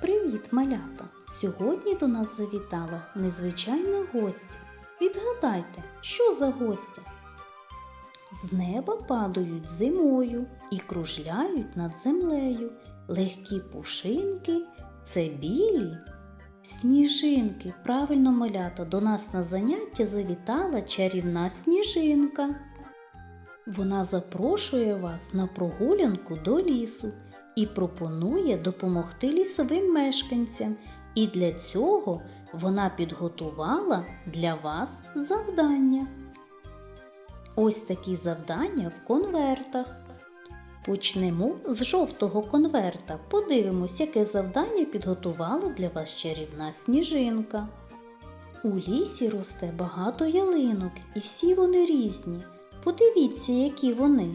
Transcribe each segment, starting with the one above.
Привіт, малята! Сьогодні до нас завітала незвичайна гостя. Відгадайте, що за гостя? З неба падають зимою і кружляють над землею. Легкі пушинки це білі сніжинки. Правильно, малята, до нас на заняття завітала чарівна сніжинка. Вона запрошує вас на прогулянку до лісу і пропонує допомогти лісовим мешканцям. І для цього вона підготувала для вас завдання. Ось такі завдання в конвертах. Почнемо з жовтого конверта. Подивимось, яке завдання підготувала для вас чарівна сніжинка. У лісі росте багато ялинок, і всі вони різні. Подивіться, які вони.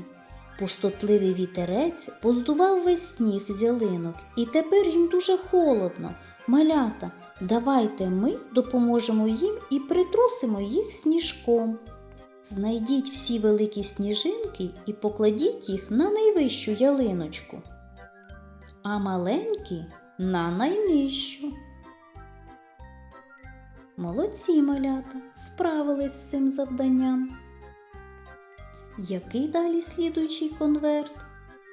Пустотливий вітерець поздував весь сніг з ялинок, і тепер їм дуже холодно. Малята, давайте ми допоможемо їм і притрусимо їх сніжком. Знайдіть всі великі сніжинки і покладіть їх на найвищу ялиночку, а маленькі на найнижчу. Молодці малята справились з цим завданням. Який далі слідуючий конверт?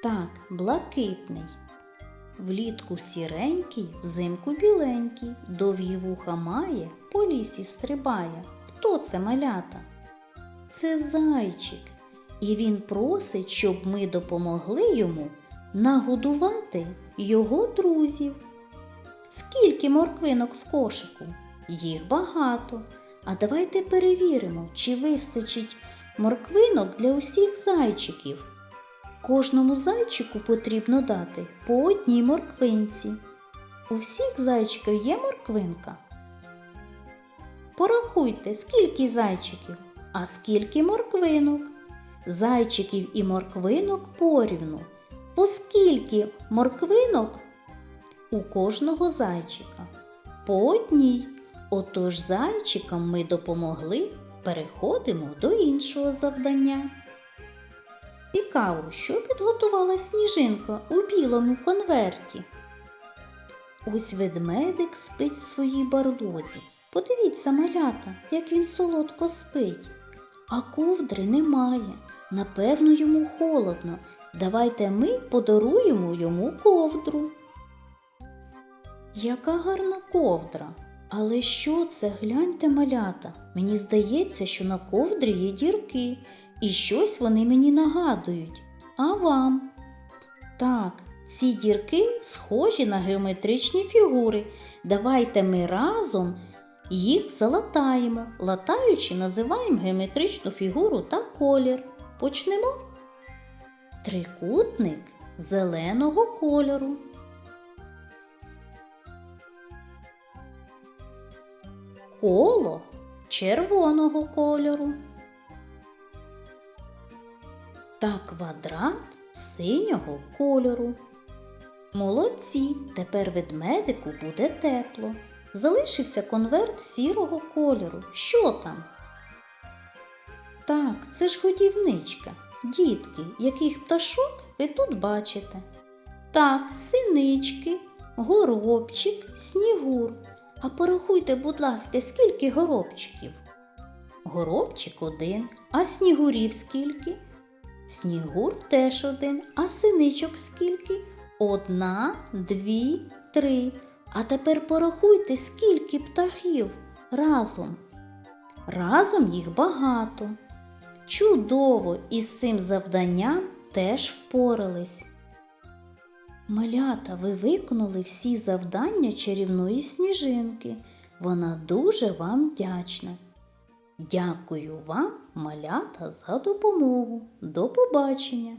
Так, блакитний. Влітку сіренький, взимку біленький, довгі вуха має, по лісі стрибає. Хто це малята? Це зайчик, і він просить, щоб ми допомогли йому нагодувати його друзів. Скільки морквинок в кошику? Їх багато. А давайте перевіримо, чи вистачить морквинок для усіх зайчиків. Кожному зайчику потрібно дати по одній морквинці. У всіх зайчиків є морквинка. Порахуйте, скільки зайчиків, а скільки морквинок. Зайчиків і морквинок порівну. По скільки морквинок у кожного зайчика? По одній. Отож зайчикам ми допомогли, переходимо до іншого завдання. Цікаво, що підготувала сніжинка у білому конверті. Ось ведмедик спить в своїй барлозі. Подивіться, малята, як він солодко спить. А ковдри немає. Напевно, йому холодно. Давайте ми подаруємо йому ковдру. Яка гарна ковдра. Але що це? Гляньте, малята. Мені здається, що на ковдрі є дірки, і щось вони мені нагадують. А вам? Так, ці дірки схожі на геометричні фігури. Давайте ми разом їх залатаємо. Латаючи, називаємо геометричну фігуру та колір. Почнемо. Трикутник зеленого кольору. Коло червоного кольору. Та квадрат синього кольору. Молодці, тепер ведмедику буде тепло. Залишився конверт сірого кольору. Що там? Так, це ж годівничка. Дітки, яких пташок ви тут бачите? Так, синички, горобчик, снігур. А порахуйте, будь ласка, скільки горобчиків? Горобчик один, а снігурів скільки? Снігур теж один, а синичок скільки? Одна, дві, три. А тепер порахуйте, скільки птахів разом. Разом їх багато. Чудово із цим завданням теж впорались. Малята, ви виконали всі завдання чарівної сніжинки. Вона дуже вам вдячна. Дякую вам, малята, за допомогу. До побачення!